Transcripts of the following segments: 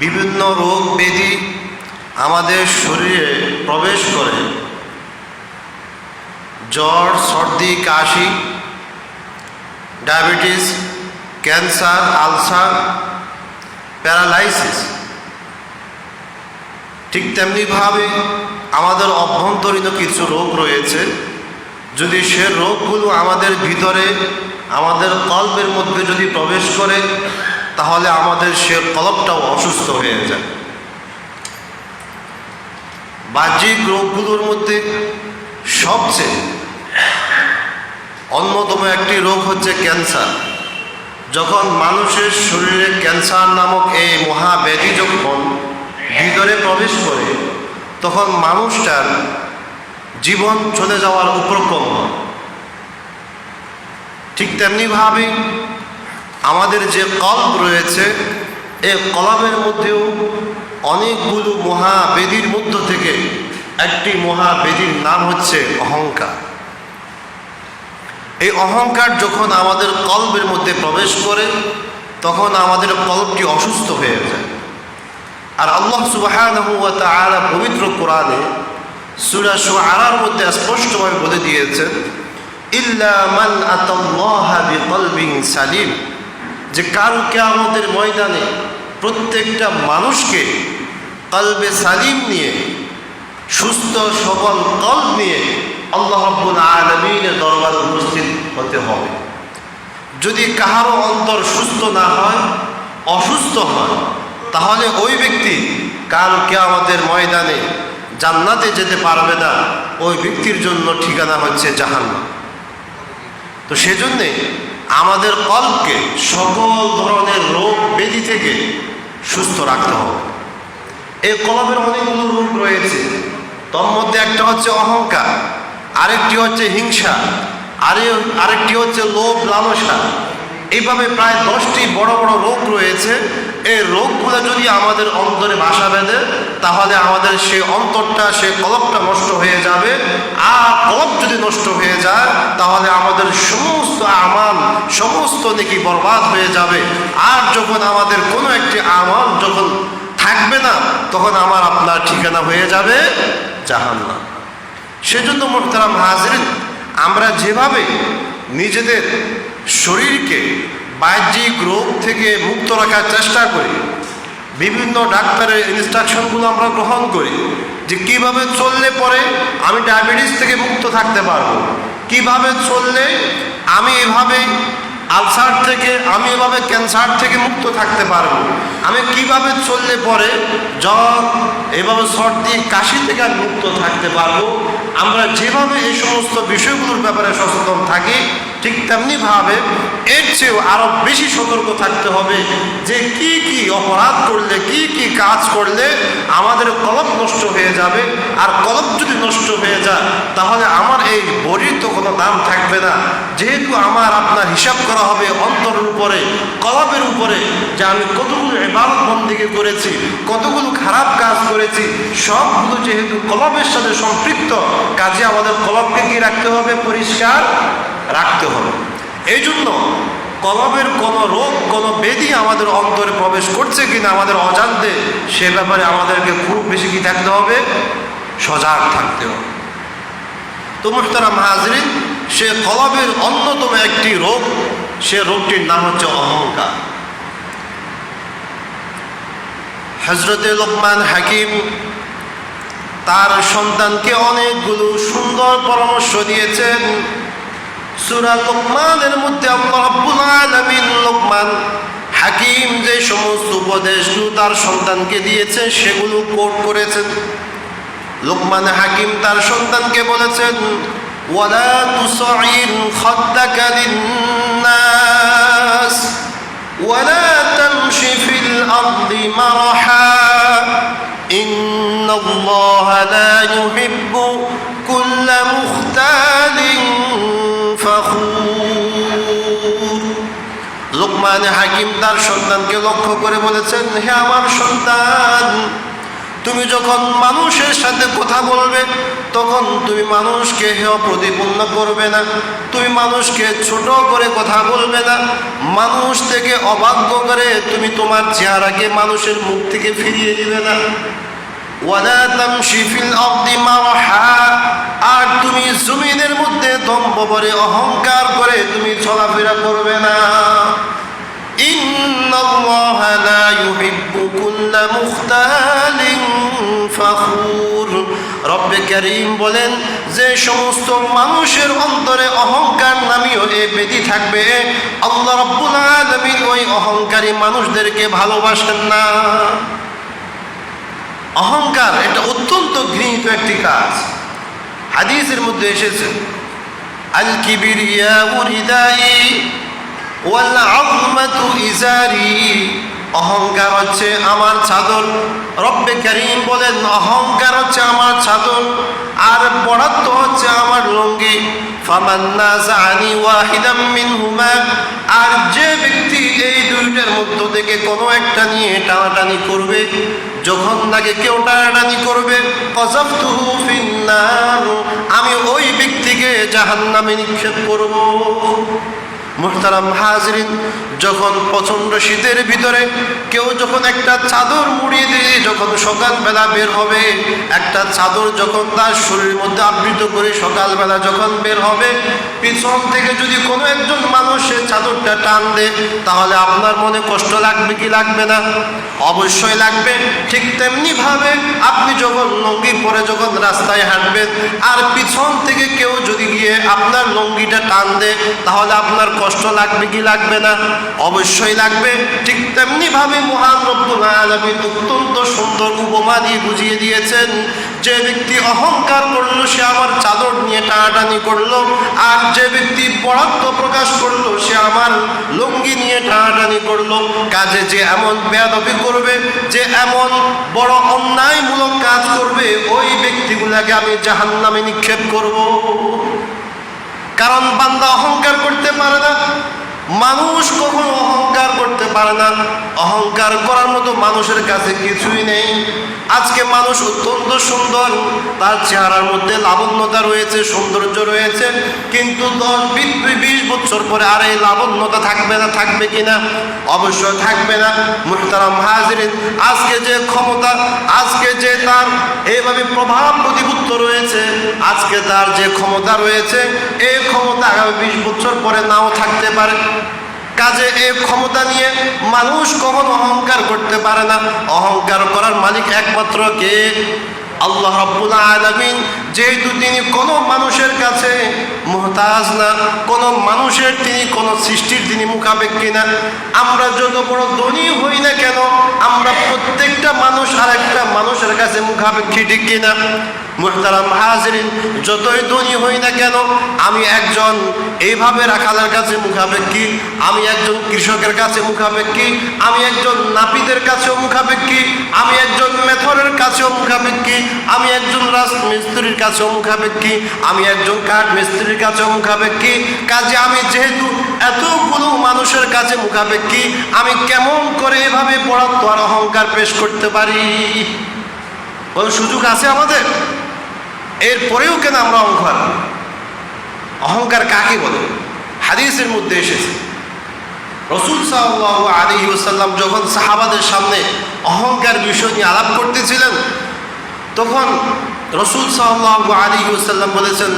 বিভিন্ন রোগ ব্যাধি আমাদের শরীরে প্রবেশ করে। জ্বর, সর্দি, কাশি, ডায়াবেটিস, ক্যান্সার, আলসার, প্যারালাইসিস। ঠিক তেমনিভাবে আমাদের অভ্যন্তরীণ কিছু রোগ রয়েছে। যদি সে রোগগুলো আমাদের ভিতরে, আমাদের কল্পের মধ্যে যদি প্রবেশ করে তাহলে আমাদের সে কলপটাও অসুস্থ হয়ে যায়। বাহ্যিক রোগগুলোর মধ্যে সবচেয়ে অন্যতম একটি রোগ হচ্ছে ক্যান্সার। যখন মানুষের শরীরে ক্যান্সার নামক এই মহাব্যাধি যখন ভিতরে প্রবেশ করে, তখন মানুষটার জীবন চলে যাওয়ার উপক্রম হয়। ঠিক তেমনিভাবে আমাদের যে কল্প রয়েছে, এই কলমের মধ্যেও অনেকগুলো মহাবেদির মধ্য থেকে একটি মহাবেদির নাম হচ্ছে অহংকার। এই অহংকার যখন আমাদের কল্পের মধ্যে প্রবেশ করে, তখন আমাদের কল্পটি অসুস্থ হয়ে যায়। আর আল্লাহ সুবাহ পবিত্র কোরআনে সুরা আরার মধ্যে স্পষ্টভাবে বলে দিয়েছেন, ইল্লা মান আতাল্লাহা সালিম। যে কাল আমাদের ময়দানে প্রত্যেকটা মানুষকে কলবে সালিম নিয়ে, সুস্থ, সবল কল্প নিয়ে আল্লাহ আলমিনের দরবার উপস্থিত হতে হবে। যদি কাহারও অন্তর সুস্থ না হয়, অসুস্থ হয়, তাহলে ওই ব্যক্তি কাল আমাদের ময়দানে জান্নাতে যেতে পারবে না, ওই ব্যক্তির জন্য ঠিকানা হচ্ছে জাহান্না তো সেজন্যে আমাদের কল্পকে সকল ধরনের রোগ ব্যাধি থেকে সুস্থ রাখতে হবে। এই কলমের অনেকগুলো রোগ রয়েছে। তোর মধ্যে একটা হচ্ছে অহংকার, আরেকটি হচ্ছে হিংসা, আরে আরেকটি হচ্ছে লোভ লালসা। এইভাবে প্রায় দশটি বড় বড় রোগ রয়েছে। এই রোগগুলো যদি আমাদের অন্তরে বাসা বেঁধে, তাহলে আমাদের সে অন্তরটা, সে কলপটা নষ্ট হয়ে যাবে। আর কলপ যদি নষ্ট হয়ে যায়, তাহলে আমাদের সমস্ত আমাল সমস্ত নাকি বরবাদ হয়ে যাবে। আর যখন আমাদের কোনো একটি আমাল যখন থাকবে না, তখন আমার আপনার ঠিকানা হয়ে যাবে জাহান্না সেজন্য মোহতারাম হাজরিন, আমরা যেভাবে নিজেদের শরীরকে বাহ্যিক রোগ থেকে মুক্ত রাখার চেষ্টা করি, বিভিন্ন ডাক্তারের ইনস্ট্রাকশনগুলো আমরা গ্রহণ করি যে কীভাবে চললে পরে আমি ডায়াবেটিস থেকে মুক্ত থাকতে পারব। কীভাবে চললে আমি এভাবে আলসার থেকে, আমি এভাবে ক্যান্সার থেকে মুক্ত থাকতে পারব? আমি কীভাবে চললে পরে জ্বর, এভাবে সর্দি, কাশি থেকে মুক্ত থাকতে পারব? আমরা যেভাবে এই সমস্ত বিষয়গুলোর ব্যাপারে সচেতন থাকি ঠিক তেমনিভাবে এর চেয়েও আরও বেশি সতর্ক থাকতে হবে যে কি কি অপরাধ করলে, কি কি কাজ করলে আমাদের কলম নষ্ট হয়ে যাবে। আর কলম যদি নষ্ট হয়ে যায়, তাহলে আমার এই বড়ির তো কোনো দাম থাকবে না। যেহেতু আমার আপনার হিসাব করা হবে অন্তরের উপরে কলমের উপরে, যে আমি কতগুলো এবারত বন্দিকে করেছি, কতগুলো খারাপ কাজ করেছি, সবগুলো যেহেতু কলমের সাথে সম্পৃক্ত, কাজে আমাদের কলমকে কি রাখতে হবে? পরিষ্কার রাখতে হবে। এই জন্য কলমের কোনো রোগ, কোনো বেদি আমাদের অন্তরে প্রবেশ করছে কিনা, আমাদের অজান্তে, সে ব্যাপারে আমাদেরকে খুব বেশি কি থাকতে হবে? সজাগ থাকতে হবে। তো মুখতারা মাহাজরিন সে কলবের অন্যতম একটি রোগ, সে রোগটির নাম হচ্ছে অহংকার। হজরতে লোকমান হাকিম তার সন্তানকে অনেকগুলো সুন্দর পরামর্শ দিয়েছেন। সুরা লোকমানের মধ্যে লোকমান হাকিম যে সমস্ত উপদেশ তার সন্তানকে দিয়েছে সেগুলো কোট করেছেন। লোকমান হাকিম তার সন্তানকে বলেছেন, ওয়ালা তুসাইর খাদ্দাকা লিন্নাস, ওয়ালা তামশি ফিল ইন্নাল্লাহা লা ইউহিব্বু কুল্লা মুখতালি হাকিম তার সন্তানকে লক্ষ্য করে বলেছেন, হে আমার সন্তান, তুমি যখন মানুষের সাথে কথা বলবে, তখন তুমি মানুষকে হেয় প্রতিপন্ন করবে না। তুমি মানুষকে ছোট করে কথা বলবে না। মানুষ থেকে অবাধ্য করে তুমি তোমার চেহারাকে মানুষের মুখ থেকে ফিরিয়ে দিবে না। আর তুমি জমিনের মধ্যে দম্ভ করে অহংকার করে তুমি চলাফেরা করবে না। বলেন, যে সমস্ত মানুষের অন্তরে অহংকার নামীয় এ বেদি থাকবে, আল্লাহ রব্বুল ওই অহংকারী মানুষদেরকে ভালোবাসেন না। অহংকার এটা অত্যন্ত ঘৃণিত একটি কাজ। হাদিসের মধ্যে এসেছে, আল কিবিরিয়া অহংকার হচ্ছে আমার চাদর রব্বে করিম বলেন, অহংকার হচ্ছে আমার চাদর আর বরাদ্দ হচ্ছে আমার লুঙ্গি আর যে ব্যক্তি এই দুইটার মধ্য থেকে কোনো একটা নিয়ে টানাটানি করবে, যখন নাকি কেউ টানাটানি করবে আমি ওই ব্যক্তিকে জাহান্নামে নিক্ষেপ করব। মোহতারাম হাজরিন, যখন প্রচণ্ড শীতের ভিতরে, কেউ যখন একটা চাদর মুড়িয়ে দিয়ে যখন সকালবেলা বের হবে, একটা চাদর যখন তার শরীরের মধ্যে আবৃত করে সকালবেলা যখন বের হবে, পিছন থেকে যদি কোনো একজন মানুষ সে চাদরটা টান দেয় তাহলে আপনার মনে কষ্ট লাগবে কি লাগবে না? অবশ্যই লাগবে। ঠিক তেমনিভাবে আপনি যখন লঙ্গি পরে যখন রাস্তায় হাঁটবেন, আর পিছন থেকে কেউ যদি গিয়ে আপনার লঙ্গিটা টান দেয় তাহলে আপনার কষ্ট লাগবে কি লাগবে না? অবশ্যই লাগবে। ঠিক তেমনিভাবে মহান অত্যন্ত সুন্দর উপমা দিয়ে বুঝিয়ে দিয়েছেন। যে ব্যক্তি অহংকার করল, সে আমার চাদর নিয়ে টানাটানি করল, আর যে ব্যক্তি বরাদ্দ প্রকাশ করল, সে আমার লুঙ্গি নিয়ে টানাটানি করল। কাজে যে এমন বেয়াদবি করবে, যে এমন বড় অন্যায়মূলক কাজ করবে, ওই ব্যক্তিগুলাকে আমি জাহান্নামে নিক্ষেপ করব। কারণ বান্দা অহংকার করতে পারে মানুষ কখনো পারে না, অহংকার করার মতো মানুষের কাছে কিছুই নেই। আজকে মানুষ অত্যন্ত সুন্দর, তার চেহারার মধ্যে লাবণ্যতা রয়েছে, সৌন্দর্য রয়েছে, কিন্তু দশ বিশ বছর পরে আর এই লাবণ্যতা থাকবে না, থাকবে কিনা অবশ্যই থাকবে না। মুহতারাম হাজরিন, আজকে যে ক্ষমতা, আজকে যে তার এইভাবে প্রভাব প্রতিপুত্ত রয়েছে, আজকে তার যে ক্ষমতা রয়েছে, এই ক্ষমতা আগামী বিশ বছর পরে নাও থাকতে পারে। কাজে এই ক্ষমতা নিয়ে মানুষ কখনো অহংকার করতে পারে না। অহংকার করার মালিক একমাত্র কে? আল্লাহ রাব্বুল আলামিন। যেহেতু তিনি কোনো মানুষের কাছে মোহতাজ না, কোনো মানুষের তিনি কোনো সৃষ্টির তিনি মুখাপেক্ষী না। আমরা যত বড় ধনী হই না কেন, আমরা প্রত্যেকটা মানুষ আরেকটা মানুষের কাছে মুখাপেক্ষী ঠিক কিনা? মুহতারাম হাজরিন, যতই ধনী হই না কেন, আমি একজন, এইভাবে রাখালের কাছে মুখাপেক্ষী, আমি একজন কৃষকের কাছে মুখাপেক্ষী, আমি একজন নাপিতের কাছেও মুখাপেক্ষী, আমি একজন মেথরের কাছেও মুখাপেক্ষী, আমি একজন রাজমিস্ত্রির কাছেও মুখাপেক্ষী, আমি একজন কাঠ মিস্ত্রির কাছেও মুখাপেক্ষী, কাজে আমি যেহেতু এতগুলো মানুষের কাছে মুখাপেক্ষী, আমি কেমন করে এভাবে বরাদ্দ আর অহংকার পেশ করতে পারি? কোনো সুযোগ আছে আমাদের? এরপরেও কেন আমরা অহংকার? অহংকার কাকে বলে? হাদিসের মধ্যে এসেছে। রসুল সাল্লাহ আলী ওসাল্লাম যখন সাহাবাদের সামনে অহংকার বিষয় নিয়ে আলাপ করতেছিলেন, তখন রসুল সাল্লাহ আলী ওসাল্লাম বলেছেন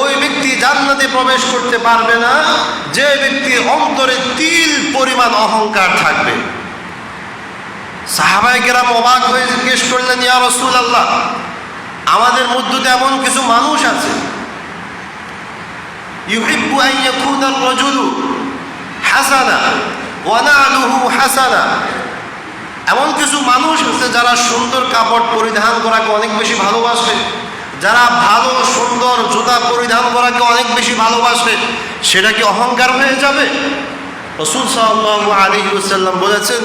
ওই ব্যক্তি জান্নাতে প্রবেশ করতে পারবে না, যে ব্যক্তি অন্তরে তিল পরিমাণ অহংকার থাকবে। সাহাবাই কেরাম অবাক হয়ে জিজ্ঞেস করলেন, ইয়া রসুল আল্লাহ আমাদের মধ্যে তো এমন কিছু মানুষ আছে। ইউহিব্বু আন ইয়াকুনা আর-রাজুলু হাসানা ওয়া না'লুহু হাসানা। এমন কিছু মানুষ আছে যারা সুন্দর কাপড় পরিধান করাকে অনেক বেশি ভালোবাসে। যারা ভালো, সুন্দর জুতা পরিধান করাকে অনেক বেশি ভালোবাসে, সেটা কি অহংকার হয়ে যাবে? রসুল সাল্লাহ আলী সাল্লাম বলেছেন,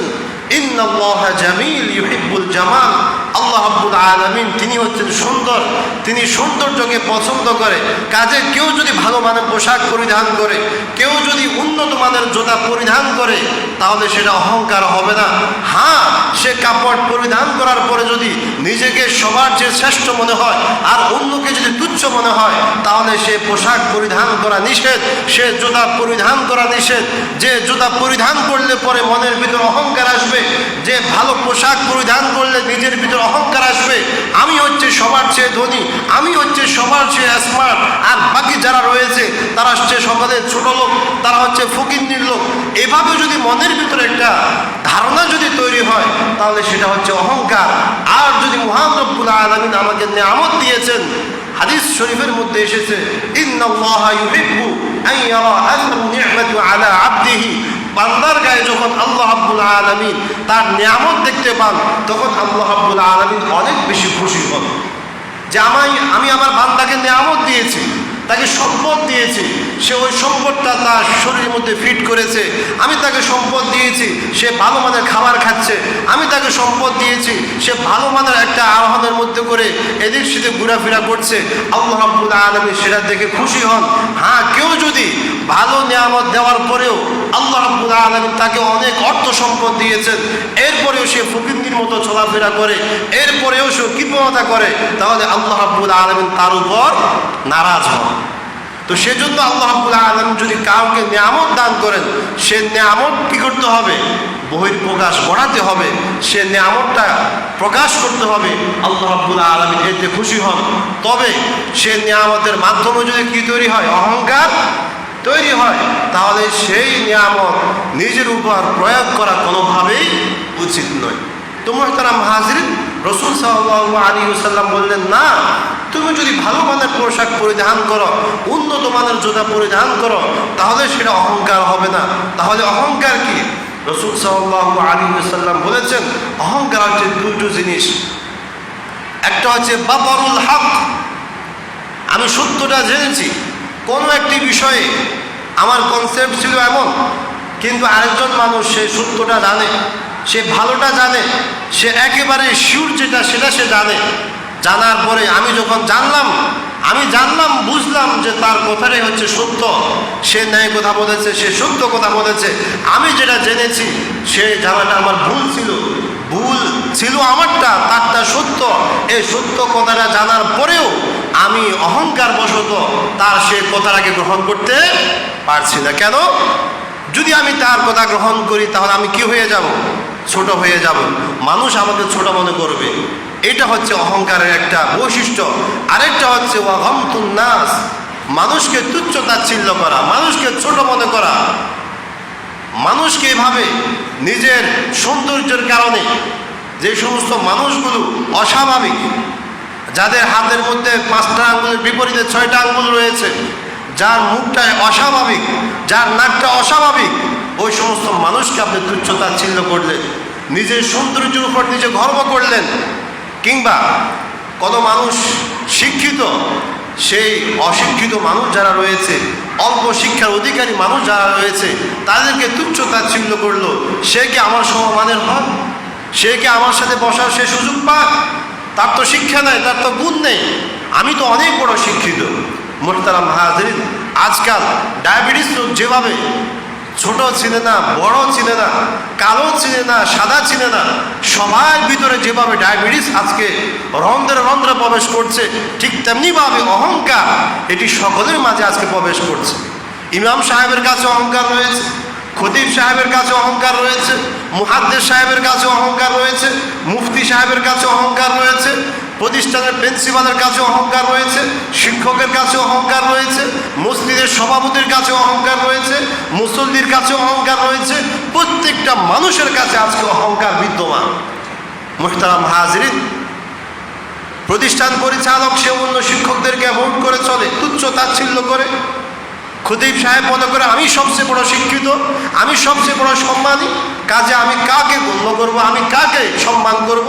ইন্নাল্লাহা জামিল ইউহিবুল জামাল। আল্লাহ আব্বুল আলমিন তিনি হচ্ছেন সুন্দর। তিনি সৌন্দর্যকে পছন্দ করে। কাজে কেউ যদি ভালো মানের পোশাক পরিধান করে, কেউ যদি উন্নত মানের জোতা পরিধান করে, তাহলে সেটা অহংকার হবে না। হ্যাঁ সে কাপড় পরিধান করার পরে যদি নিজেকে সবার যে শ্রেষ্ঠ মনে হয় আর অন্যকে যদি তুচ্ছ মনে হয়, তাহলে সে পোশাক পরিধান করা নিষেধ, সে জুতা পরিধান করা নিষেধ। যে জুতা পরিধান করলে পরে মনের ভিতর অহংকার আসবে, যে ভালো পোশাক পরিধান করলে নিজের ভিতর অহংকার আসবে। আমি হচ্ছে সবার চেয়ে ধনী, আমি হচ্ছে সবার চেয়ে স্মার্ট আর বাকি যারা রয়েছে, তারা হচ্ছে সকলে ছোট লোক, তারা হচ্ছে ফকিন্নির লোক। এভাবে যদি মনের ভিতরে একটা ধারণা যদি তৈরি হয়, তাহলে সেটা হচ্ছে অহংকার। আর যদি মহান রব্বুল আলমিন আমাকে নিয়ামত দিয়েছেন, হাদিস শরীফের মধ্যে এসেছে নি'মাতি আলা আবদিহি। বান্দার গায়ে যখন আল্লাহ আব্বুল আলমিন তার নিয়ামত দেখতে পান, তখন আল্লাহ আব্বুল আলমিন অনেক বেশি খুশি হন। যে আমায় আমি আমার বান্দাকে নিয়ামত দিয়েছি, তাকে সম্পদ দিয়েছি সে ওই সম্পদটা তার শরীরের মধ্যে ফিট করেছে। আমি তাকে সম্পদ দিয়েছি, সে ভালো মানের খাবার খাচ্ছে। আমি তাকে সম্পদ দিয়েছি, সে ভালো মানের একটা আরোহণের মধ্যে করে এদিক সেদিক ঘোরাফেরা করছে। আল্লাহ রাব্বুল আলমী সেটা দেখে খুশি হন। হ্যাঁ কেউ যদি ভালো নিয়ামত দেওয়ার পরেও আল্লাহ রাব্বুল আলমী তাকে অনেক অর্থ সম্পদ দিয়েছেন, এরপরেও সে ফকিন্দির মতো চলাফেরা করে, এরপরেও সে কৃপণতা করে, তাহলে আল্লাহ রাব্বুল আলমিন তার উপর নারাজ হন। তো সেজন্য আল্লাহ আলম যদি কাউকে নিয়ামত দান করেন, সে নিয়ামত কী করতে হবে? বহির প্রকাশ করাতে হবে। সে নিয়ামতটা প্রকাশ করতে হবে। আল্লাহ রাব্বুল আলমিন এতে খুশি হন। তবে সে নিয়ামতের মাধ্যমে যদি কি তৈরি হয়? অহংকার তৈরি হয়। তাহলে সেই নিয়ামত নিজের উপর প্রয়োগ করা কোনোভাবেই উচিত নয়। তো মোহতারাম হাজরিন রসুল সাল্লাহ আলী সাল্লাম বললেন, না, তুমি যদি ভালো মানের পোশাক পরিধান করো, উন্নত মানের জুতা পরিধান করো, তাহলে সেটা অহংকার হবে না। তাহলে অহংকার কি? রসুল সাল্লাহ আলী সাল্লাম বলেছেন, অহংকার হচ্ছে দুটো জিনিস। একটা হচ্ছে বাবরুল হক। আমি সত্যটা জেনেছি, কোনো একটি বিষয়ে আমার কনসেপ্ট ছিল এমন, কিন্তু আরেকজন মানুষ সে সত্যটা জানে। সে ভালোটা জানে, সে একেবারে শিউর যেটা সেটা সে জানে। জানার পরে আমি যখন জানলাম, আমি জানলাম, বুঝলাম যে তার কথাটাই হচ্ছে সত্য। সে ন্যায় কথা বলেছে, সে সত্য কথা বলেছে। আমি যেটা জেনেছি, সে জানাটা আমার ভুল ছিল। ভুল ছিল আমারটা, তারটা সত্য। এই সত্য কথাটা জানার পরেও আমি অহংকার বশত তার সে কথাটাকে গ্রহণ করতে পারছি না। কেন? যদি আমি তার কথা গ্রহণ করি, তাহলে আমি কি হয়ে যাব? ছোট হয়ে যাব। মানুষ আমাকে ছোট মনে করবে। এটা হচ্ছে অহংকারের একটা বৈশিষ্ট্য। আরেকটা হচ্ছে নাস। মানুষকে তুচ্ছ তাচ্ছিল্য করা, মানুষকে ছোট মনে করা। মানুষকে এভাবে নিজের সৌন্দর্যের কারণে যে সমস্ত মানুষগুলো অস্বাভাবিক, যাদের হাতের মধ্যে পাঁচটা আঙ্গুলের বিপরীতে ছয়টা আঙ্গুল রয়েছে যার মুখটা অস্বাভাবিক, যার নাকটা অস্বাভাবিক, ওই সমস্ত মানুষকে আপনি তুচ্ছতা ছিন্ন করলেন, নিজের সৌন্দর্যের উপর নিজে গর্ব করলেন, কিংবা কোনো মানুষ শিক্ষিত, সেই অশিক্ষিত মানুষ যারা রয়েছে, অল্প শিক্ষার অধিকারী মানুষ যারা রয়েছে, তাদেরকে তুচ্ছ তাচ্ছিল্য করল, সে কি আমার সমমানের হয় সে কি আমার সাথে বসার সে সুযোগ পাক? তার তো শিক্ষা নেই, তার তো গুণ নেই। আমি তো অনেক বড় শিক্ষিত। মোহতারাম হাজরিন, আজকাল ডায়াবেটিস রোগ যেভাবে, ছোট ছিলে না, বড় ছিলে না, কালো ছিলে না, সাদা ছিলে না, সবার ভিতরে যেভাবে ডায়াবেটিস আজকে রন্ধ্রে রন্ধ্রে প্রবেশ করছে, ঠিক তেমনিভাবে অহংকার, এটি সকলের মাঝে আজকে প্রবেশ করছে। ইমাম সাহেবের কাছে অহংকার রয়েছে, খতিব সাহেবের কাছে অহংকার রয়েছে মুহাদ্দের সাহেবের কাছে অহংকার রয়েছে, মুফতি সাহেবের কাছে অহংকার রয়েছে প্রতিষ্ঠানের প্রিন্সিপালের কাছে অহংকার রয়েছে, শিক্ষকের কাছে অহংকার রয়েছে মসজিদের সভাপতির কাছে অহংকার রয়েছে, মুসল্লির কাছে অহংকার রয়েছে, প্রত্যেকটা মানুষের কাছে আজকে অহংকার বিদ্যমান। মোহতারাম হাজরিন, প্রতিষ্ঠান পরিচালক, সে অন্য শিক্ষকদেরকে ভোট করে চলে, তুচ্ছ তাচ্ছিল্য করে। খুদিব সাহেব মনে করে, আমি সবচেয়ে বড় শিক্ষিত, আমি সবচেয়ে বড় সম্মানী কাজে আমি কাকে গণ্য করব? আমি কাকে সম্মান করব?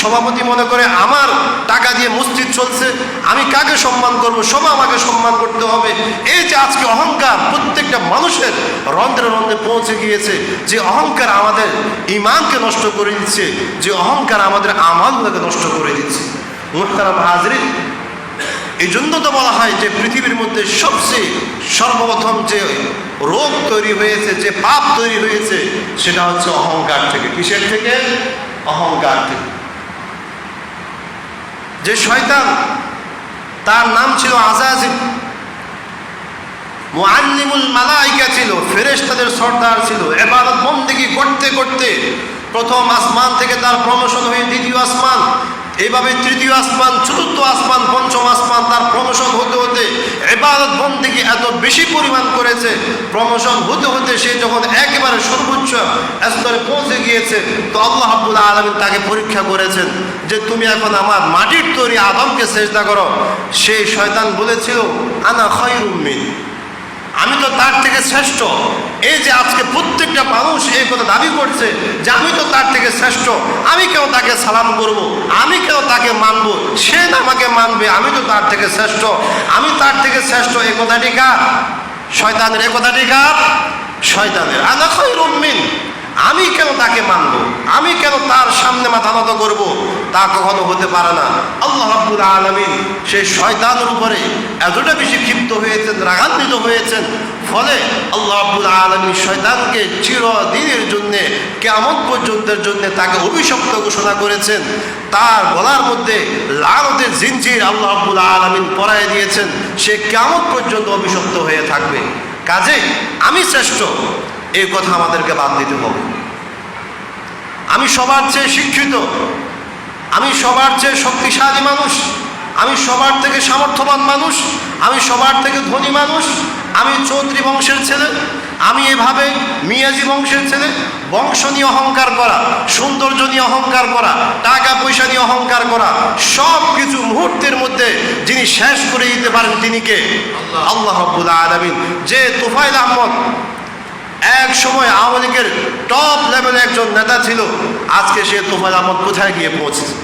সভাপতি মনে করে আমার টাকা দিয়ে মসজিদ চলছে, আমি কাকে সম্মান করব? সবাই আমাকে সম্মান করতে হবে। এই যে আজকে অহংকার প্রত্যেকটা মানুষের রন্ধ্রে রন্ধ্রে পৌঁছে গিয়েছে, যে অহংকার আমাদের ইমানকে নষ্ট করে দিচ্ছে, যে অহংকার আমাদের আমানগুলোকে নষ্ট করে দিচ্ছে। মুহতারাম হাজরিন এই জন্য তো বলা হয় যে পৃথিবীর মধ্যে সবচেয়ে সর্বপ্রথম যে রোগ তৈরি হয়েছে, যে পাপ তৈরি হয়েছে, সেটা হচ্ছে অহংকার থেকে। কিসের থেকে? অহংকার থেকে। যে শয়তান, তার নাম ছিল আজাজিব। মুআল্লিমুল মালাইকা ছিল, ফেরেশতাদের সর্দার ছিল। এবাদত বন্দেগী করতে করতে প্রথম আসমান থেকে তার প্রমোশন হয়ে দ্বিতীয় আসমান এইভাবে তৃতীয় আসমান, চতুর্থ আসমান, পঞ্চম আসমান, তার প্রমোশন হতে হতে এবাদত বন্দেগী এত বেশি পরিমাণ করেছে, প্রমোশন হতে হতে সে যখন একেবারে সর্বোচ্চ স্তরে পৌঁছে গিয়েছে, তো আল্লাহ আব্বুল আলমিন তাকে পরীক্ষা করেছেন যে তুমি এখন আমার মাটির তৈরি আদমকে চেষ্টা করো। সেই শয়তান বলেছিল, আনা খয়রুম্মিন আমি তো তার থেকে শ্রেষ্ঠ। এই যে আজকে প্রত্যেকটা মানুষ এই কথা দাবি করছে যে আমি তো তার থেকে শ্রেষ্ঠ, আমি কেউ তাকে সালাম করব। আমি কেউ তাকে মানবো? সে না আমাকে মানবে, আমি তো তার থেকে শ্রেষ্ঠ। আমি তার থেকে শ্রেষ্ঠ, এই কথাটি কার? শয়তানের এ কথাটি কার? শয়তানের। আনা খৈরুম্মিন আমি কেন তাকে মানব? আমি কেন তার সামনে মাথা নত করব? তা কখনো হতে পারে না। আল্লাহ রাব্বুল আলামিন সেই শয়তানের উপরে এতটা বেশি ক্ষিপ্ত হয়েছেন, রাগান্বিত হয়েছেন, ফলে আল্লাহ রাব্বুল আলামিন শয়তানকে চিরদিনের জন্যে কেমন পর্যন্তের জন্য তাকে অভিশপ্ত ঘোষণা করেছেন। তার গলার মধ্যে লালতের জিনজির আল্লাহ রাব্বুল আলামিন পরায় দিয়েছেন। সে কেমন পর্যন্ত অভিশপ্ত হয়ে থাকবে। কাজে আমি শ্রেষ্ঠ। এই কথা আমাদেরকে বাদ দিতে হবে। আমি সবার চেয়ে শিক্ষিত আমি সবার চেয়ে শক্তিশালী মানুষ আমি সবার থেকে সামর্থ্যবান মানুষ আমি সবার থেকে ধনী মানুষ আমি চৌধুরী বংশের ছেলে আমি এভাবে মিয়াজি বংশের ছেলে বংশ নিয়ে অহংকার করা সৌন্দর্য নিয়ে অহংকার করা টাকা পয়সা নিয়ে অহংকার করা সব কিছু মুহূর্তের মধ্যে যিনি শেষ করে দিতে পারেন তিনি কে? আল্লাহ। রব্বুল আলমিন। যে তোফাইল আহমদ এক সময় আওয়ামী লীগের টপ লেভেলে একজন নেতা ছিল। আজকে সে তোফাল আহমদ কোথায় গিয়ে পৌঁছেছে?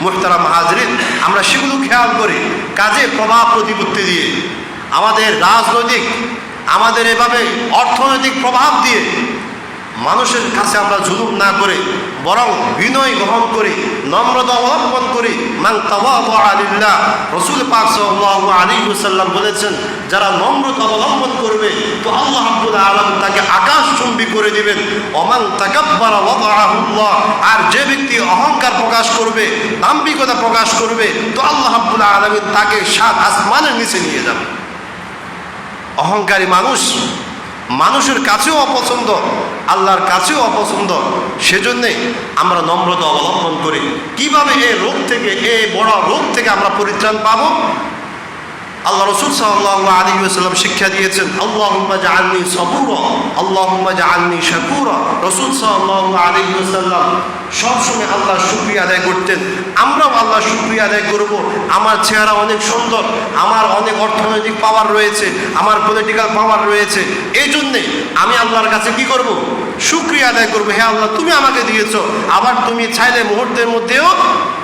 মোহতারাম হাজরিন, আমরা সেগুলো খেয়াল করি। কাজে প্রভাব প্রতিপত্তি দিয়ে, আমাদের রাজনৈতিক, আমাদের এভাবে অর্থনৈতিক প্রভাব দিয়ে মানুষের কাছে আমরা জুলুম না করে, বরং বিনয় গ্রহণ করে, নম্রতা অবলম্বন করি, মান আলিল্লাহ, রসুল পাক আলাইহি ওয়াসাল্লাম বলেছেন, যারা নম্রতা অবলম্বন করবে, তো আল্লাহ রাব্বুল আলামিন তাকে আকাশ চুম্বি করে দিবেন। ওমান তাকাব্বারা আর যে ব্যক্তি অহংকার প্রকাশ করবে, দাম্ভিকতা প্রকাশ করবে, তো আল্লাহ রাব্বুল আলামিন তাকে সাত আসমানের নিচে নিয়ে যাবে। অহংকারী মানুষ মানুষের কাছেও অপছন্দ আল্লাহর কাছেও অপছন্দ। সেজন্যে আমরা নম্রতা অবলম্বন করি। কীভাবে এই রোগ থেকে এই বড় রোগ থেকে আমরা পরিত্রাণ পাবো? আল্লাহ রসুল সাল্লাহ আলী সাল্লাম শিক্ষা দিয়েছেন আল্লাহ জাআলনি সবুর আল্লাহ জাআলনি শাকুর। রসুল সাল্লাহ আলী সাল্লাম সবসময় আল্লাহ শুক্রিয়া আদায় করতেন। আমরাও আল্লাহ শুক্রিয়া আদায় করব। আমার চেহারা অনেক সুন্দর, আমার অনেক অর্থনৈতিক পাওয়ার রয়েছে, আমার পলিটিক্যাল পাওয়ার রয়েছে। এই জন্যে আমি আল্লাহর কাছে কি করব? শুক্রিয়া আদায় করব। হে আল্লাহ, তুমি আমাকে দিয়েছ। আবার তুমি চাইলে মুহূর্তের মধ্যেও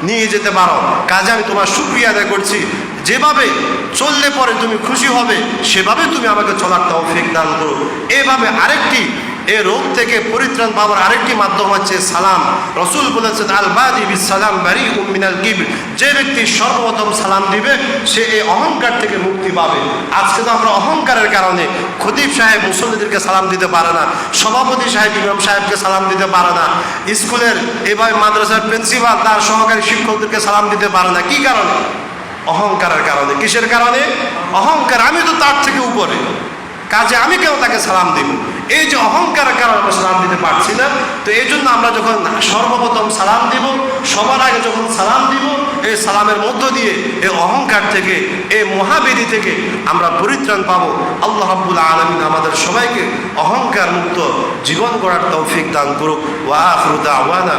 নিয়ে যেতে পারো। কাজে আমি তোমার শুক্রিয়া আদায় করছি। যেভাবে চললে পরে তুমি খুশি হবে, সেভাবে তুমি আমাকে চলার তৌফিক দান করো। এভাবে আরেকটি এ রোগ থেকে পরিত্রাণ পাওয়ার আরেকটি মাধ্যম হচ্ছে সালাম। রসুল বলেছেন আল বাদি সালাম বারি উমিনাল কিবির। যে ব্যক্তি সর্বপ্রথম সালাম দিবে, সে এই অহংকার থেকে মুক্তি পাবে। আজকে তো আমরা অহংকারের কারণে খতিব সাহেব মুসল্লিদেরকে সালাম দিতে পারে না, সভাপতি সাহেব, ইমাম সাহেবকে সালাম দিতে পারে না, স্কুলের এভাবে মাদ্রাসার প্রিন্সিপাল, তার সহকারী শিক্ষকদেরকে সালাম দিতে পারে না। কি কারণে? অহংকারের কারণে। কিসের কারণে? অহংকার। আমি তো তার থেকে উপরে। কাজে আমি কেন তাকে সালাম দিব? এই যে অহংকারের কারণে আমরা সালাম দিতে পারছি না, তো এই জন্য আমরা যখন সর্বপ্রথম সালাম দিব, সবার আগে যখন সালাম দিব, এই সালামের মধ্য দিয়ে এই অহংকার থেকে, এই মহাবেদী থেকে আমরা পরিত্রাণ পাবো। আল্লাহ রাব্বুল আলমিন আমাদের সবাইকে অহংকার মুক্ত জীবন গড়ার তৌফিক দান করুক। ওয়া আখরুদা আওয়ানা